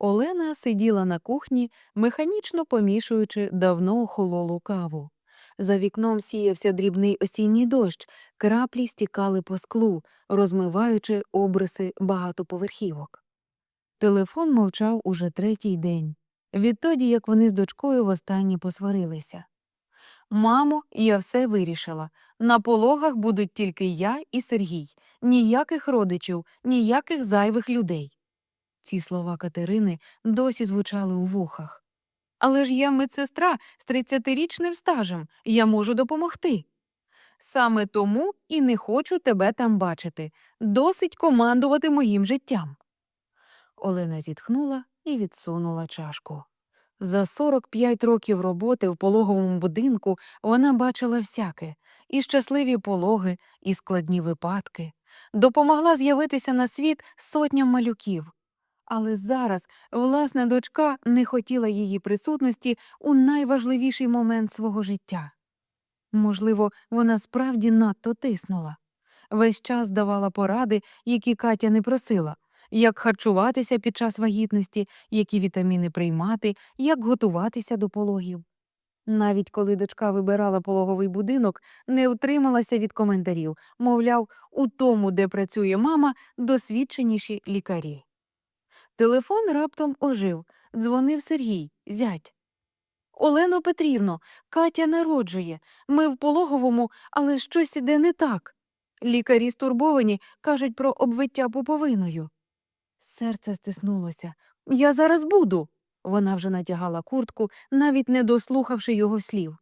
Олена сиділа на кухні, механічно помішуючи давно охололу каву. За вікном сіявся дрібний осінній дощ, краплі стікали по склу, розмиваючи обриси багатоповерхівок. Телефон мовчав уже третій день, відтоді як вони з дочкою востаннє посварилися. Мамо, я все вирішила. На пологах будуть тільки я і Сергій, ніяких родичів, ніяких зайвих людей. Ці слова Катерини досі звучали у вухах. Але ж я медсестра з 30-річним стажем, я можу допомогти. Саме тому і не хочу тебе там бачити. Досить командувати моїм життям. Олена зітхнула і відсунула чашку. За 45 років роботи в пологовому будинку вона бачила всяке і щасливі пологи, і складні випадки, допомогла з'явитися на світ сотням малюків. Але зараз власна дочка не хотіла її присутності у найважливіший момент свого життя. Можливо, вона справді надто тиснула. Весь час давала поради, які Катя не просила, як харчуватися під час вагітності, які вітаміни приймати, як готуватися до пологів. Навіть коли дочка вибирала пологовий будинок, не утрималася від коментарів, мовляв, у тому, де працює мама, досвідченіші лікарі. Телефон раптом ожив. Дзвонив Сергій, зять. Олено Петрівно, Катя народжує. Ми в пологовому, але щось іде не так. Лікарі стурбовані, кажуть про обвиття пуповиною. Серце стиснулося. Я зараз буду. Вона вже натягала куртку, навіть не дослухавши його слів.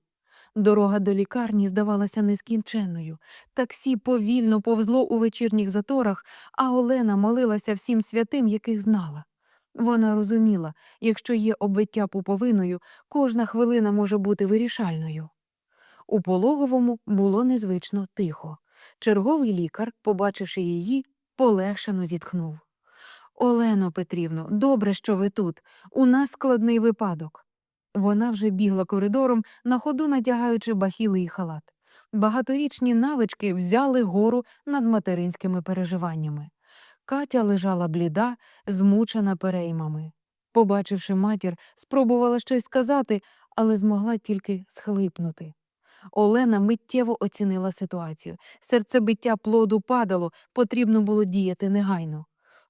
Дорога до лікарні здавалася нескінченною. Таксі повільно повзло у вечірніх заторах, а Олена молилася всім святим, яких знала. Вона розуміла, якщо є обвиття пуповиною, кожна хвилина може бути вирішальною. У пологовому було незвично тихо. Черговий лікар, побачивши її, полегшено зітхнув. Олено Петрівно, добре, що ви тут. У нас складний випадок. Вона вже бігла коридором, на ходу натягаючи бахіли і халат. Багаторічні навички взяли гору над материнськими переживаннями. Катя лежала бліда, змучена переймами. Побачивши матір, спробувала щось сказати, але змогла тільки схлипнути. Олена миттєво оцінила ситуацію. Серцебиття плоду падало, потрібно було діяти негайно.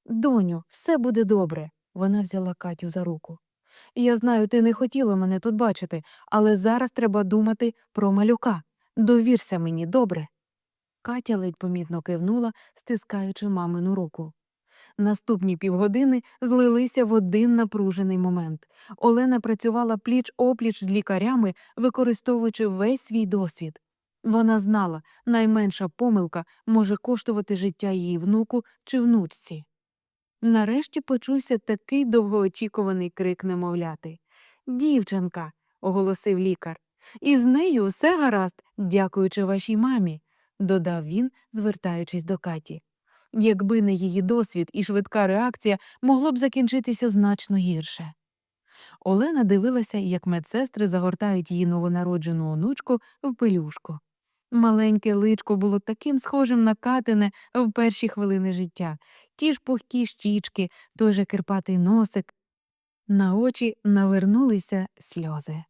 Доню, все буде добре. Вона взяла Катю за руку. Я знаю, ти не хотіла мене тут бачити, але зараз треба думати про малюка. Довірся мені, добре. Катя ледь помітно кивнула, стискаючи мамину руку. Наступні півгодини злилися в один напружений момент. Олена працювала пліч опліч з лікарями, використовуючи весь свій досвід. Вона знала, найменша помилка може коштувати життя її внуку чи внучці. Нарешті почувся такий довгоочікуваний крик немовляти. Дівчинка, оголосив лікар. Із нею все гаразд, дякуючи вашій мамі, додав він, звертаючись до Каті. Якби не її досвід і швидка реакція, могло б закінчитися значно гірше. Олена дивилася, як медсестри загортають її новонароджену онучку в пелюшку. Маленьке личко було таким схожим на катине в перші хвилини життя, ті ж пухкі щічки, той же кирпатий носик. На очі навернулися сльози.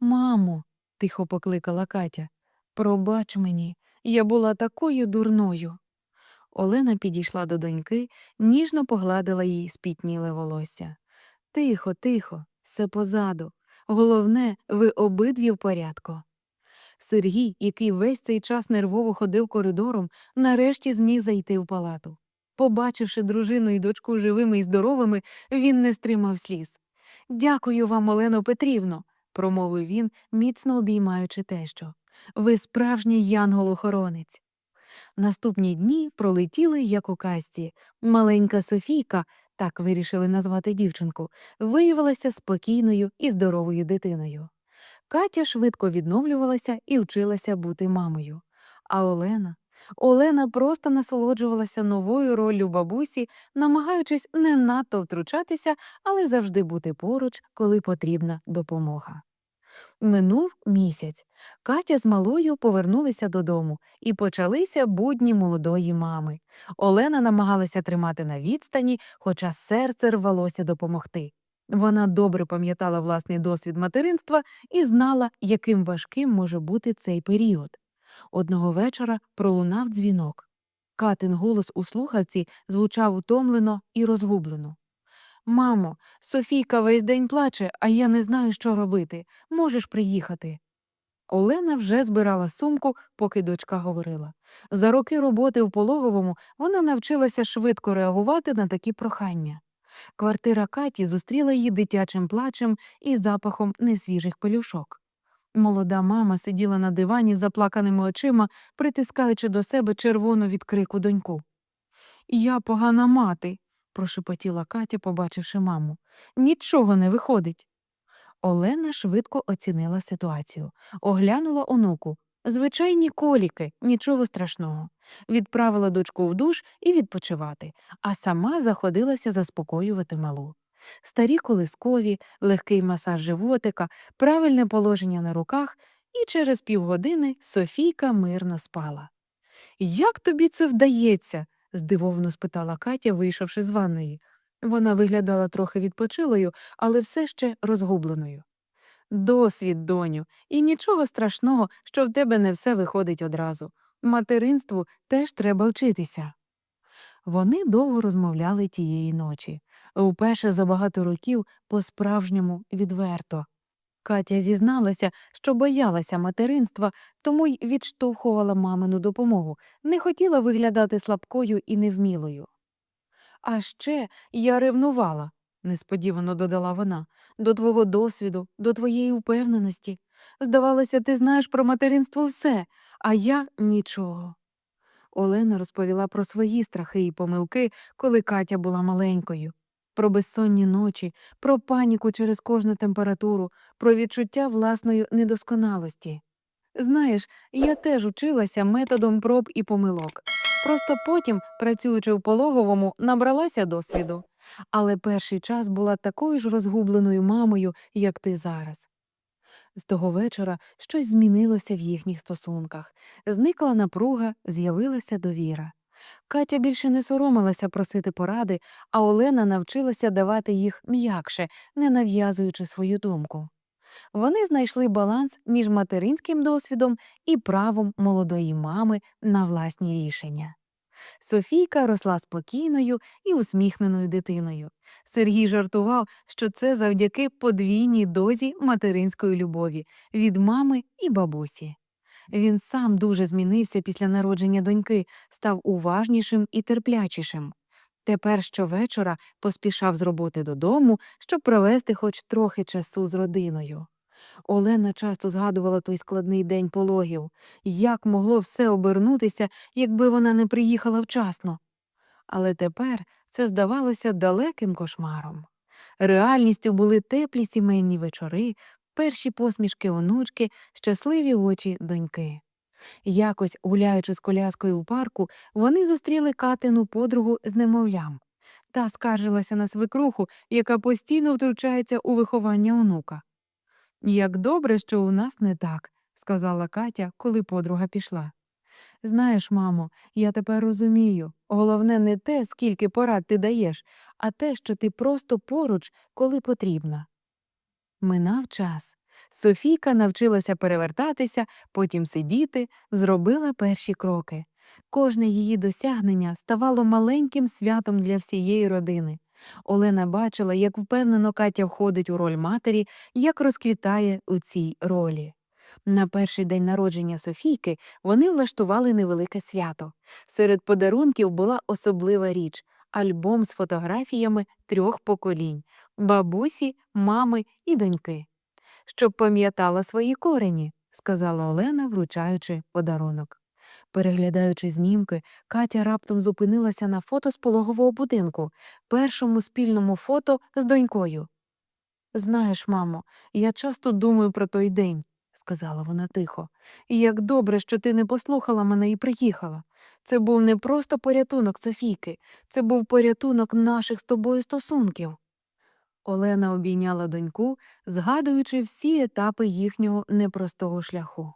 Мамо, тихо покликала Катя, пробач мені, я була такою дурною. Олена підійшла до доньки, ніжно погладила їй спітніле волосся. Тихо, тихо, все позаду. Головне, ви обидві в порядку. Сергій, який весь цей час нервово ходив коридором, нарешті зміг зайти в палату. Побачивши дружину і дочку живими і здоровими, він не стримав сліз. Дякую вам, Олено Петрівно, промовив він, міцно обіймаючи тещу. Ви справжній янгол-охоронець. Наступні дні пролетіли, як у казці. Маленька Софійка, так вирішили назвати дівчинку, виявилася спокійною і здоровою дитиною. Катя швидко відновлювалася і вчилася бути мамою. А Олена Олена просто насолоджувалася новою роллю бабусі, намагаючись не надто втручатися, але завжди бути поруч, коли потрібна допомога. Минув місяць. Катя з малою повернулися додому, і почалися будні молодої мами. Олена намагалася тримати на відстані, хоча серце рвалося допомогти. Вона добре пам'ятала власний досвід материнства і знала, яким важким може бути цей період. Одного вечора пролунав дзвінок. Катин голос у слухавці звучав утомлено і розгублено. Мамо, Софійка весь день плаче, а я не знаю, що робити. Можеш приїхати. Олена вже збирала сумку, поки дочка говорила. За роки роботи в пологовому вона навчилася швидко реагувати на такі прохання. Квартира Каті зустріла її дитячим плачем і запахом несвіжих пелюшок. Молода мама сиділа на дивані з заплаканими очима, притискаючи до себе червону від крику доньку. Я погана мати, прошепотіла Катя, побачивши маму. Нічого не виходить. Олена швидко оцінила ситуацію, оглянула онуку. Звичайні коліки, нічого страшного. Відправила дочку в душ і відпочивати, а сама заходилася заспокоювати малу. Старі колискові, легкий масаж животика, правильне положення на руках, і через півгодини Софійка мирно спала. Як тобі це вдається? здивовано спитала Катя, вийшовши з ванної. Вона виглядала трохи відпочилою, але все ще розгубленою. Досвід, доню, і нічого страшного, що в тебе не все виходить одразу. Материнству теж треба вчитися. Вони довго розмовляли тієї ночі, вперше за багато років по-справжньому відверто. Катя зізналася, що боялася материнства, тому й відштовхувала мамину допомогу, не хотіла виглядати слабкою і невмілою. А ще я ревнувала, несподівано додала вона, до твого досвіду, до твоєї впевненості. Здавалося, ти знаєш про материнство все, а я нічого. Олена розповіла про свої страхи і помилки, коли Катя була маленькою, про безсонні ночі, про паніку через кожну температуру, про відчуття власної недосконалості. Знаєш, я теж училася методом проб і помилок. Просто потім, працюючи в пологовому, набралася досвіду. Але перший час була такою ж розгубленою мамою, як ти зараз. З того вечора щось змінилося в їхніх стосунках. Зникла напруга, з'явилася довіра. Катя більше не соромилася просити поради, а Олена навчилася давати їх м'якше, не нав'язуючи свою думку. Вони знайшли баланс між материнським досвідом і правом молодої мами на власні рішення. Софійка росла спокійною і усміхненою дитиною. Сергій жартував, що це завдяки подвійній дозі материнської любові від мами і бабусі. Він сам дуже змінився після народження доньки, став уважнішим і терплячішим. Тепер щовечора поспішав з роботи додому, щоб провести хоч трохи часу з родиною. Олена часто згадувала той складний день пологів, як могло все обернутися, якби вона не приїхала вчасно. Але тепер це здавалося далеким кошмаром. Реальністю були теплі сімейні вечори, перші посмішки онучки, щасливі очі доньки. Якось, гуляючи з коляскою у парку, вони зустріли Катину подругу з немовлям. Та скаржилася на свекруху, яка постійно втручається у виховання онука. Як добре, що у нас не так, сказала Катя, коли подруга пішла. Знаєш, мамо, я тепер розумію. Головне не те, скільки порад ти даєш, а те, що ти просто поруч, коли потрібна. Минав час. Софійка навчилася перевертатися, потім сидіти, зробила перші кроки. Кожне її досягнення ставало маленьким святом для всієї родини. Олена бачила, як впевнено Катя входить у роль матері, як розквітає у цій ролі. На перший день народження Софійки вони влаштували невелике свято. Серед подарунків була особлива річ альбом з фотографіями трьох поколінь бабусі, мами і доньки. Щоб пам'ятала свої корені, сказала Олена, вручаючи подарунок. Переглядаючи знімки, Катя раптом зупинилася на фото з пологового будинку, першому спільному фото з донькою. Знаєш, мамо, я часто думаю про той день, сказала вона тихо, і як добре, що ти не послухала мене і приїхала. Це був не просто порятунок Софійки, це був порятунок наших з тобою стосунків. Олена обійняла доньку, згадуючи всі етапи їхнього непростого шляху.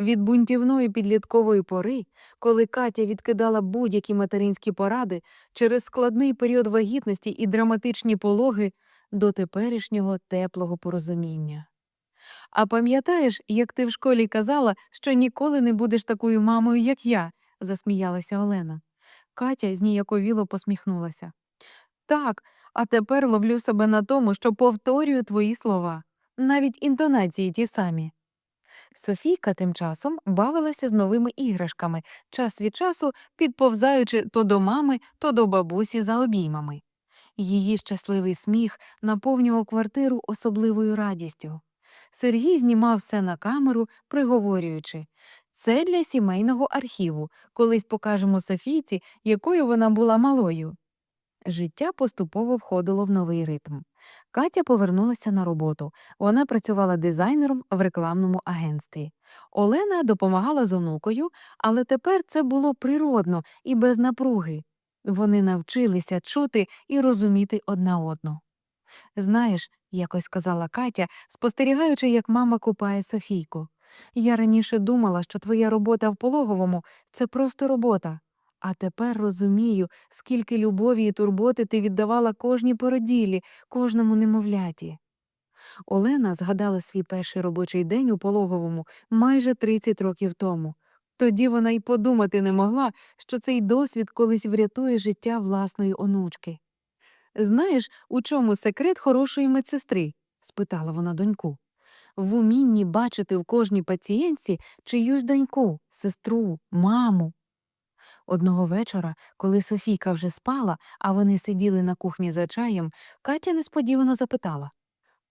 Від бунтівної підліткової пори, коли Катя відкидала будь-які материнські поради через складний період вагітності і драматичні пологи, до теперішнього теплого порозуміння. А пам'ятаєш, як ти в школі казала, що ніколи не будеш такою мамою, як я, засміялася Олена. Катя зніяковіло посміхнулася. Так, а тепер ловлю себе на тому, що повторюю твої слова, навіть інтонації ті самі. Софійка тим часом бавилася з новими іграшками, час від часу підповзаючи то до мами, то до бабусі за обіймами. Її щасливий сміх наповнював квартиру особливою радістю. Сергій знімав все на камеру, приговорюючи це для сімейного архіву, колись покажемо Софійці, якою вона була малою. Життя поступово входило в новий ритм. Катя повернулася на роботу. Вона працювала дизайнером в рекламному агентстві. Олена допомагала з онукою, але тепер це було природно і без напруги. Вони навчилися чути і розуміти одна одну. Знаєш, якось сказала Катя, спостерігаючи, як мама купає Софійку. Я раніше думала, що твоя робота в пологовому це просто робота. А тепер розумію, скільки любові і турботи ти віддавала кожній породілі, кожному немовляті. Олена згадала свій перший робочий день у пологовому майже 30 років тому. Тоді вона й подумати не могла, що цей досвід колись врятує життя власної онучки. Знаєш, у чому секрет хорошої медсестри? спитала вона доньку. В умінні бачити в кожній пацієнтці чиюсь доньку, сестру, маму. Одного вечора, коли Софійка вже спала, а вони сиділи на кухні за чаєм, Катя несподівано запитала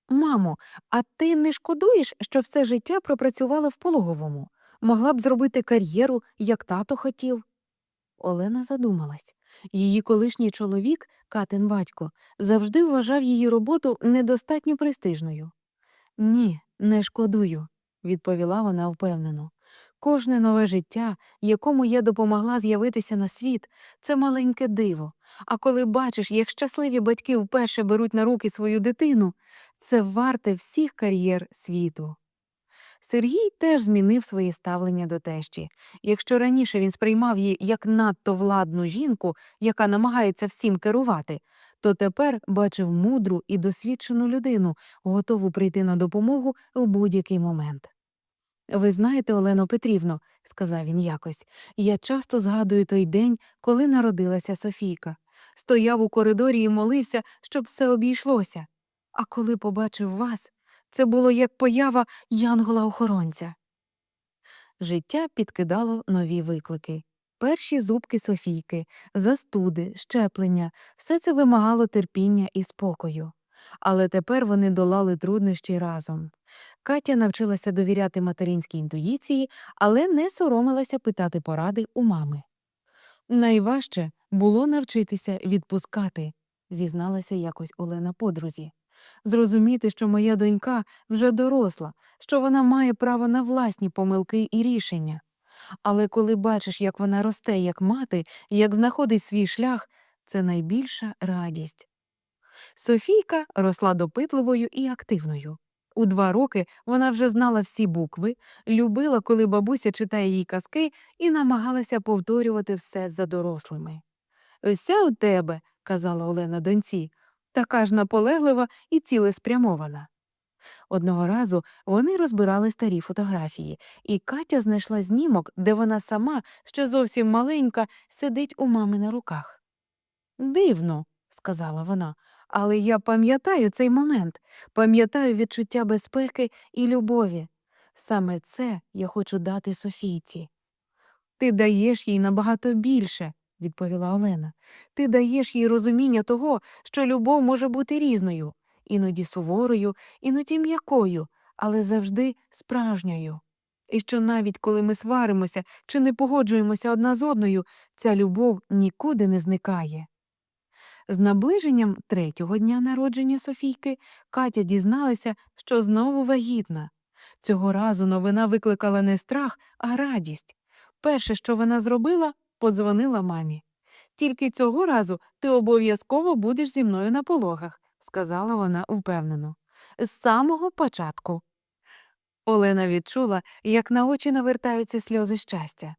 Мамо, а ти не шкодуєш, що все життя пропрацювала в пологовому? Могла б зробити кар'єру, як тато хотів? Олена задумалась. Її колишній чоловік, Катин батько, завжди вважав її роботу недостатньо престижною. Ні, не шкодую, відповіла вона впевнено. Кожне нове життя, якому я допомогла з'явитися на світ, це маленьке диво. А коли бачиш, як щасливі батьки вперше беруть на руки свою дитину, це варте всіх кар'єр світу. Сергій теж змінив своє ставлення до тещі. Якщо раніше він сприймав її як надто владну жінку, яка намагається всім керувати, то тепер бачив мудру і досвідчену людину, готову прийти на допомогу у будь-який момент. Ви знаєте, Олено Петрівно, сказав він якось, я часто згадую той день, коли народилася Софійка. Стояв у коридорі і молився, щоб все обійшлося. А коли побачив вас, це було як поява янгола-охоронця. Життя підкидало нові виклики. Перші зубки Софійки, застуди, щеплення все це вимагало терпіння і спокою. Але тепер вони долали труднощі разом. Катя навчилася довіряти материнській інтуїції, але не соромилася питати поради у мами. Найважче було навчитися відпускати, зізналася якось Олена подрузі. Зрозуміти, що моя донька вже доросла, що вона має право на власні помилки і рішення. Але коли бачиш, як вона росте, як мати, як знаходить свій шлях, це найбільша радість. Софійка росла допитливою і активною. У два роки вона вже знала всі букви, любила, коли бабуся читає їй казки, і намагалася повторювати все за дорослими. Вся у тебе, казала Олена доньці, така ж наполеглива і цілеспрямована. Одного разу вони розбирали старі фотографії, і Катя знайшла знімок, де вона сама, ще зовсім маленька, сидить у мами на руках. Дивно, сказала вона, але я пам'ятаю цей момент, пам'ятаю відчуття безпеки і любові. Саме це я хочу дати Софійці. Ти даєш їй набагато більше, відповіла Олена. Ти даєш їй розуміння того, що любов може бути різною, іноді суворою, іноді м'якою, але завжди справжньою. І що навіть коли ми сваримося чи не погоджуємося одна з одною, ця любов нікуди не зникає. З наближенням третього дня народження Софійки Катя дізналася, що знову вагітна. Цього разу новина викликала не страх, а радість. Перше, що вона зробила, подзвонила мамі. Тільки цього разу ти обов'язково будеш зі мною на пологах, сказала вона впевнено. З самого початку. Олена відчула, як на очі навертаються сльози щастя.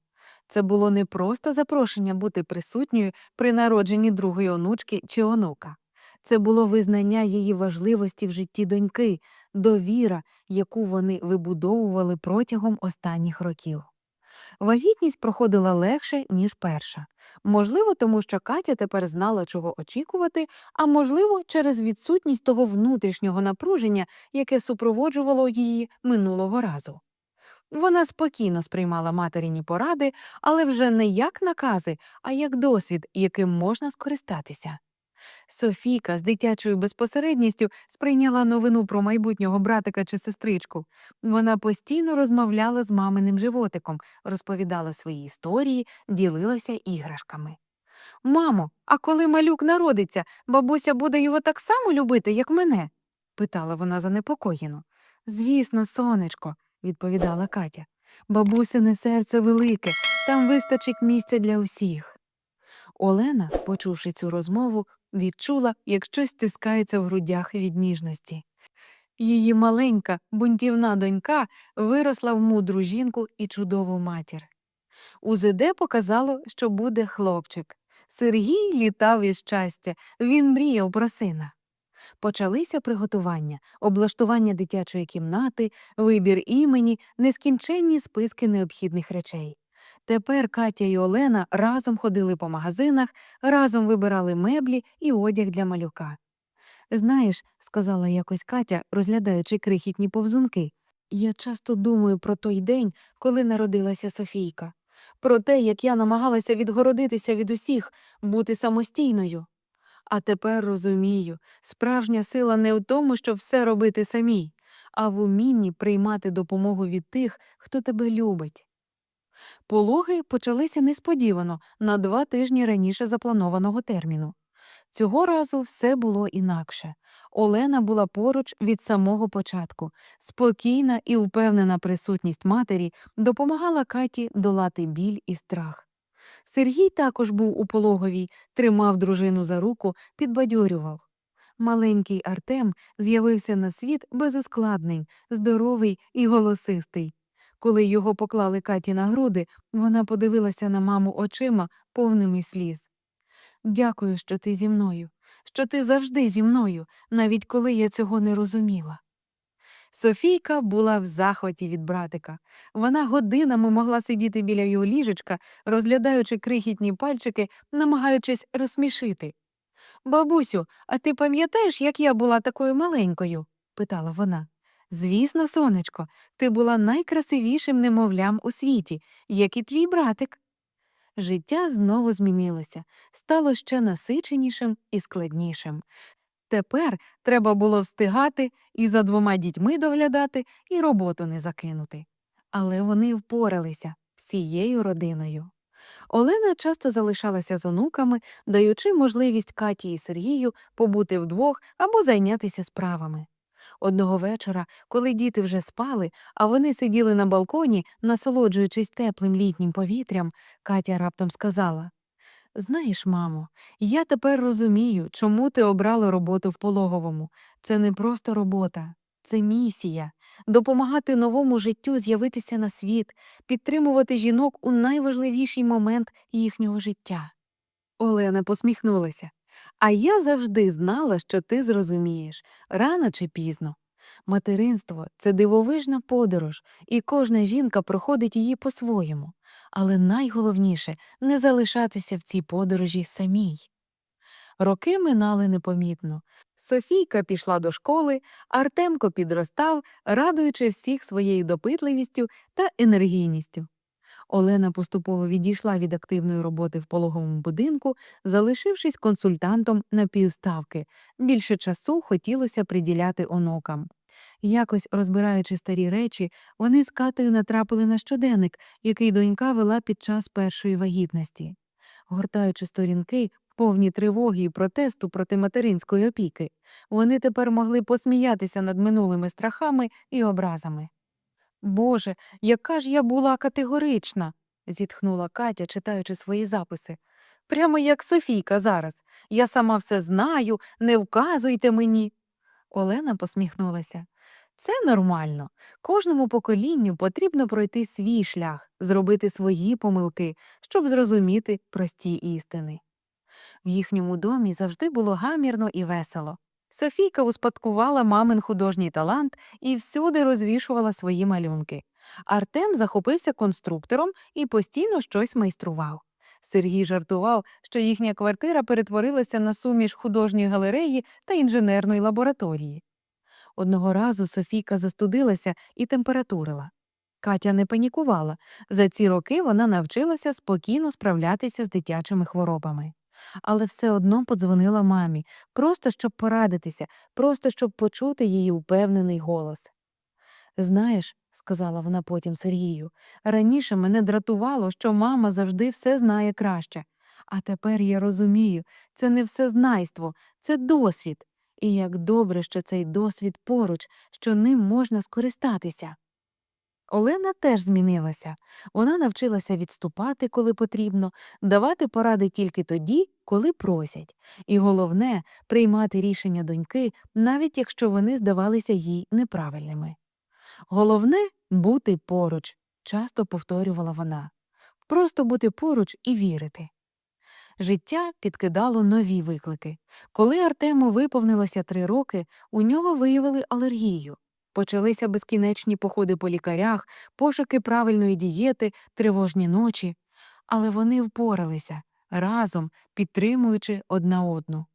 Це було не просто запрошення бути присутньою при народженні другої онучки чи онука. Це було визнання її важливості в житті доньки, довіра, яку вони вибудовували протягом останніх років. Вагітність проходила легше, ніж перша. Можливо, тому що Катя тепер знала, чого очікувати, а можливо, через відсутність того внутрішнього напруження, яке супроводжувало її минулого разу. Вона спокійно сприймала материні поради, але вже не як накази, а як досвід, яким можна скористатися. Софійка з дитячою безпосередністю сприйняла новину про майбутнього братика чи сестричку. Вона постійно розмовляла з маминим животиком, розповідала свої історії, ділилася іграшками. Мамо, а коли малюк народиться, бабуся буде його так само любити, як мене? питала вона занепокоєно. Звісно, сонечко, відповідала Катя. Бабусине серце велике, там вистачить місця для усіх. Олена, почувши цю розмову, відчула, як щось стискається в грудях від ніжності. Її маленька, бунтівна донька виросла в мудру жінку і чудову матір. УЗД показало, що буде хлопчик. Сергій літав із щастя, він мріяв про сина. Почалися приготування, облаштування дитячої кімнати, вибір імені, нескінченні списки необхідних речей. Тепер Катя і Олена разом ходили по магазинах, разом вибирали меблі і одяг для малюка. Знаєш, сказала якось Катя, розглядаючи крихітні повзунки, я часто думаю про той день, коли народилася Софійка, про те, як я намагалася відгородитися від усіх, бути самостійною. А тепер розумію, справжня сила не в тому, щоб все робити самій, а в умінні приймати допомогу від тих, хто тебе любить. Пологи почалися несподівано на два тижні раніше запланованого терміну. Цього разу все було інакше. Олена була поруч від самого початку. Спокійна і впевнена присутність матері допомагала Каті долати біль і страх. Сергій також був у пологовій, тримав дружину за руку, підбадьорював. Маленький Артем з'явився на світ без ускладнень, здоровий і голосистий. Коли його поклали Каті на груди, вона подивилася на маму очима, повними сліз. Дякую, що ти зі мною, що ти завжди зі мною, навіть коли я цього не розуміла. Софійка була в захваті від братика. Вона годинами могла сидіти біля його ліжечка, розглядаючи крихітні пальчики, намагаючись розсмішити. Бабусю, а ти пам'ятаєш, як я була такою маленькою? питала вона. Звісно, сонечко, ти була найкрасивішим немовлям у світі, як і твій братик. Життя знову змінилося, стало ще насиченішим і складнішим. Тепер треба було встигати і за двома дітьми доглядати, і роботу не закинути. Але вони впоралися всією родиною. Олена часто залишалася з онуками, даючи можливість Каті і Сергію побути вдвох або зайнятися справами. Одного вечора, коли діти вже спали, а вони сиділи на балконі, насолоджуючись теплим літнім повітрям, Катя раптом сказала Знаєш, мамо, я тепер розумію, чому ти обрала роботу в пологовому. Це не просто робота, це місія допомагати новому життю з'явитися на світ, підтримувати жінок у найважливіший момент їхнього життя. Олена посміхнулася. А я завжди знала, що ти зрозумієш рано чи пізно. Материнство це дивовижна подорож, і кожна жінка проходить її по-своєму. Але найголовніше не залишатися в цій подорожі самій. Роки минали непомітно. Софійка пішла до школи, Артемко підростав, радуючи всіх своєю допитливістю та енергійністю. Олена поступово відійшла від активної роботи в пологовому будинку, залишившись консультантом на півставки. Більше часу хотілося приділяти онукам. Якось, розбираючи старі речі, вони з Катею натрапили на щоденник, який донька вела під час першої вагітності. Гортаючи сторінки, повні тривоги і протесту проти материнської опіки, вони тепер могли посміятися над минулими страхами і образами. Боже, яка ж я була категорична, зітхнула Катя, читаючи свої записи. Прямо як Софійка зараз. Я сама все знаю, не вказуйте мені. Олена посміхнулася. Це нормально. Кожному поколінню потрібно пройти свій шлях, зробити свої помилки, щоб зрозуміти прості істини. В їхньому домі завжди було гамірно і весело. Софійка успадкувала мамин художній талант і всюди розвішувала свої малюнки. Артем захопився конструктором і постійно щось майстрував. Сергій жартував, що їхня квартира перетворилася на суміш художньої галереї та інженерної лабораторії. Одного разу Софійка застудилася і температурила. Катя не панікувала. За ці роки вона навчилася спокійно справлятися з дитячими хворобами. Але все одно подзвонила мамі, просто щоб порадитися, просто щоб почути її упевнений голос. Знаєш, сказала вона потім Сергію, раніше мене дратувало, що мама завжди все знає краще. А тепер я розумію, це не всезнайство, це досвід. І як добре, що цей досвід поруч, що ним можна скористатися. Олена теж змінилася. Вона навчилася відступати, коли потрібно, давати поради тільки тоді, коли просять, і головне приймати рішення доньки, навіть якщо вони здавалися їй неправильними. Головне бути поруч, часто повторювала вона. Просто бути поруч і вірити. Життя підкидало нові виклики. Коли Артему виповнилося три роки, у нього виявили алергію. Почалися безкінечні походи по лікарях, пошуки правильної дієти, тривожні ночі. Але вони впоралися разом, підтримуючи одна одну.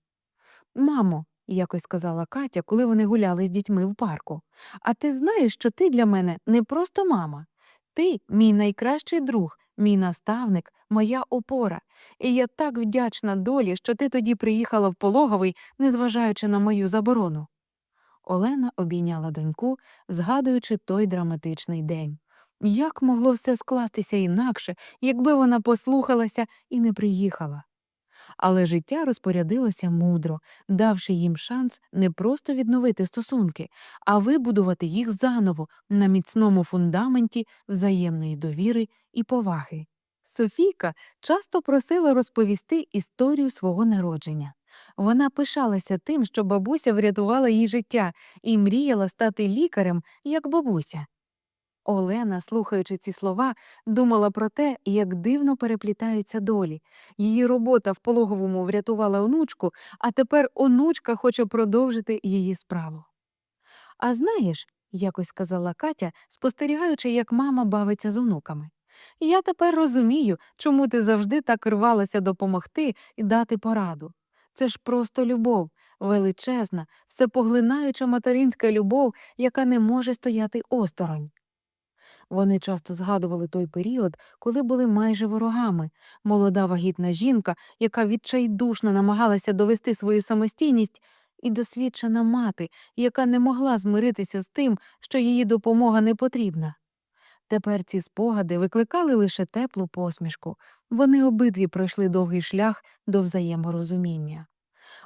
Мамо, якось сказала Катя, коли вони гуляли з дітьми в парку, а ти знаєш, що ти для мене не просто мама. Ти мій найкращий друг, мій наставник, моя опора. І я так вдячна долі, що ти тоді приїхала в пологовий, незважаючи на мою заборону. Олена обійняла доньку, згадуючи той драматичний день. Як могло все скластися інакше, якби вона послухалася і не приїхала? Але життя розпорядилося мудро, давши їм шанс не просто відновити стосунки, а вибудувати їх заново на міцному фундаменті взаємної довіри і поваги. Софійка часто просила розповісти історію свого народження. Вона пишалася тим, що бабуся врятувала їй життя і мріяла стати лікарем, як бабуся. Олена, слухаючи ці слова, думала про те, як дивно переплітаються долі. Її робота в пологовому врятувала онучку, а тепер онучка хоче продовжити її справу. А знаєш, якось сказала Катя, спостерігаючи, як мама бавиться з онуками. Я тепер розумію, чому ти завжди так рвалася допомогти і дати пораду. Це ж просто любов, величезна, всепоглинаюча материнська любов, яка не може стояти осторонь. Вони часто згадували той період, коли були майже ворогами. Молода вагітна жінка, яка відчайдушно намагалася довести свою самостійність, і досвідчена мати, яка не могла змиритися з тим, що її допомога не потрібна. Тепер ці спогади викликали лише теплу посмішку. Вони обидві пройшли довгий шлях до взаєморозуміння.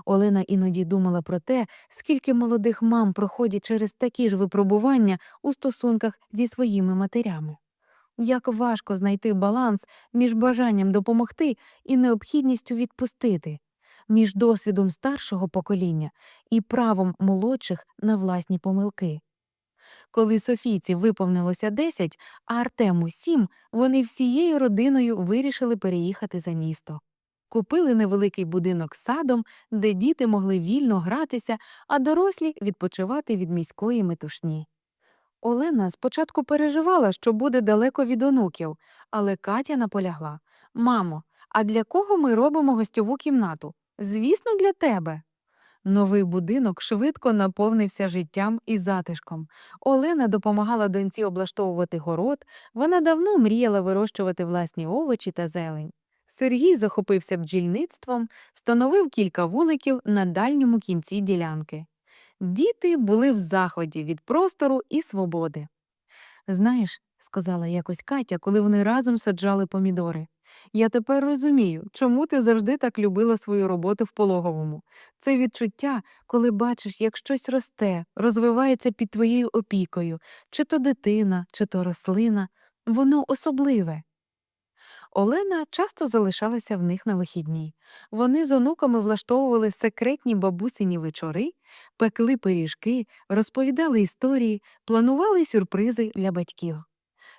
Олена іноді думала про те, скільки молодих мам проходять через такі ж випробування у стосунках зі своїми матерями. Як важко знайти баланс між бажанням допомогти і необхідністю відпустити, між досвідом старшого покоління і правом молодших на власні помилки. Коли Софійці виповнилося 10, а Артему 7, вони всією родиною вирішили переїхати за місто. Купили невеликий будинок з садом, де діти могли вільно гратися, а дорослі відпочивати від міської метушні. Олена спочатку переживала, що буде далеко від онуків, але Катя наполягла Мамо, а для кого ми робимо гостьову кімнату? Звісно, для тебе. Новий будинок швидко наповнився життям і затишком. Олена допомагала доньці облаштовувати город, вона давно мріяла вирощувати власні овочі та зелень. Сергій захопився бджільництвом, встановив кілька вуликів на дальньому кінці ділянки. Діти були в заході від простору і свободи. Знаєш, сказала якось Катя, коли вони разом саджали помідори. Я тепер розумію, чому ти завжди так любила свою роботу в пологовому. Це відчуття, коли бачиш, як щось росте, розвивається під твоєю опікою, чи то дитина, чи то рослина, воно особливе. Олена часто залишалася в них на вихідні. Вони з онуками влаштовували секретні бабусині вечори, пекли пиріжки, розповідали історії, планували сюрпризи для батьків.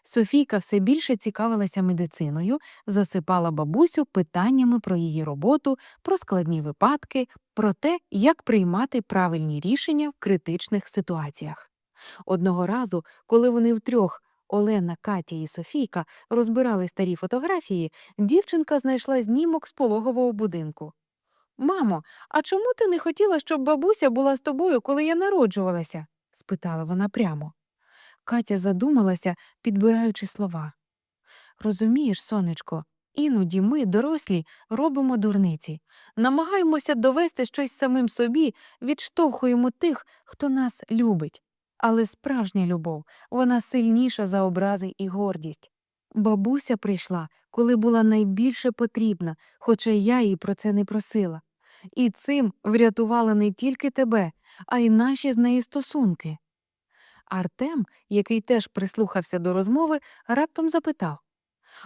Софійка все більше цікавилася медициною, засипала бабусю питаннями про її роботу, про складні випадки, про те, як приймати правильні рішення в критичних ситуаціях. Одного разу, коли вони втрьох Олена, Катя і Софійка розбирали старі фотографії, дівчинка знайшла знімок з пологового будинку. Мамо, а чому ти не хотіла, щоб бабуся була з тобою, коли я народжувалася? спитала вона прямо. Катя задумалася, підбираючи слова. Розумієш, сонечко, іноді ми, дорослі, робимо дурниці, намагаємося довести щось самим собі, відштовхуємо тих, хто нас любить. Але справжня любов, вона сильніша за образи і гордість. Бабуся прийшла, коли була найбільше потрібна, хоча я її про це не просила. І цим врятувала не тільки тебе, а й наші з нею стосунки. Артем, який теж прислухався до розмови, раптом запитав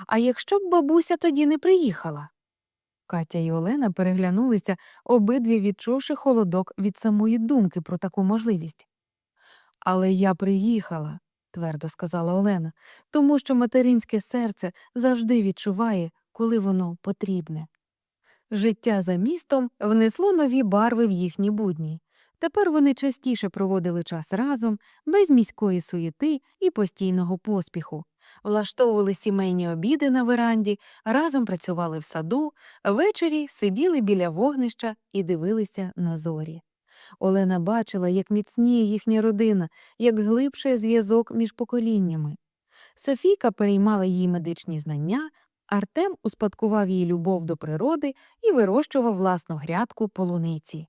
А якщо б бабуся тоді не приїхала? Катя і Олена переглянулися, обидві відчувши холодок від самої думки про таку можливість. Але я приїхала, твердо сказала Олена, тому що материнське серце завжди відчуває, коли воно потрібне. Життя за містом внесло нові барви в їхні будні. Тепер вони частіше проводили час разом, без міської суєти і постійного поспіху, влаштовували сімейні обіди на веранді, разом працювали в саду, ввечері сиділи біля вогнища і дивилися на зорі. Олена бачила, як міцніє їхня родина, як глибший зв'язок між поколіннями. Софійка переймала її медичні знання, Артем успадкував її любов до природи і вирощував власну грядку полуниці.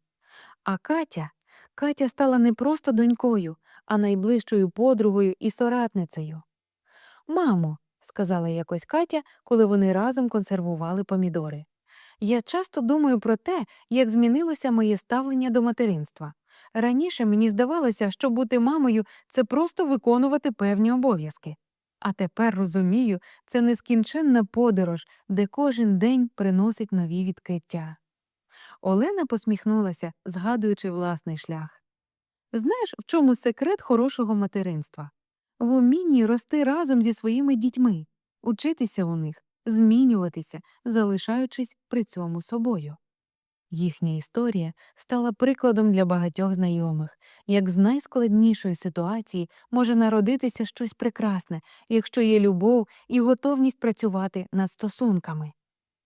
А Катя Катя стала не просто донькою, а найближчою подругою і соратницею. Мамо, сказала якось Катя, коли вони разом консервували помідори. Я часто думаю про те, як змінилося моє ставлення до материнства. Раніше мені здавалося, що бути мамою це просто виконувати певні обов'язки. А тепер розумію, це нескінченна подорож, де кожен день приносить нові відкриття. Олена посміхнулася, згадуючи власний шлях. Знаєш, в чому секрет хорошого материнства? В умінні рости разом зі своїми дітьми, учитися у них, змінюватися, залишаючись при цьому собою. Їхня історія стала прикладом для багатьох знайомих, як з найскладнішої ситуації може народитися щось прекрасне, якщо є любов і готовність працювати над стосунками.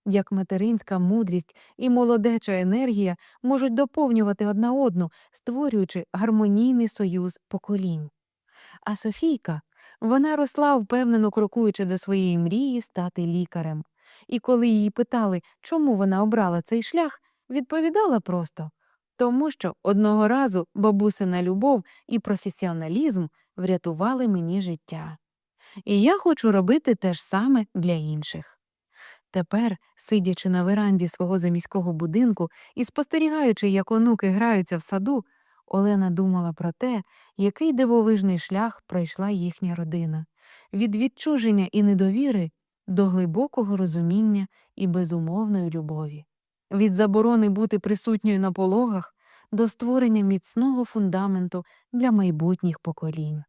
Як материнська мудрість і молодеча енергія можуть доповнювати одна одну, створюючи гармонійний союз поколінь. А Софійка вона росла, впевнено крокуючи до своєї мрії стати лікарем. І коли її питали, чому вона обрала цей шлях, відповідала просто тому, що одного разу бабусина любов і професіоналізм врятували мені життя. І я хочу робити те ж саме для інших. Тепер, сидячи на веранді свого заміського будинку і спостерігаючи, як онуки граються в саду, Олена думала про те, який дивовижний шлях пройшла їхня родина від відчуження і недовіри до глибокого розуміння і безумовної любові, від заборони бути присутньою на пологах до створення міцного фундаменту для майбутніх поколінь.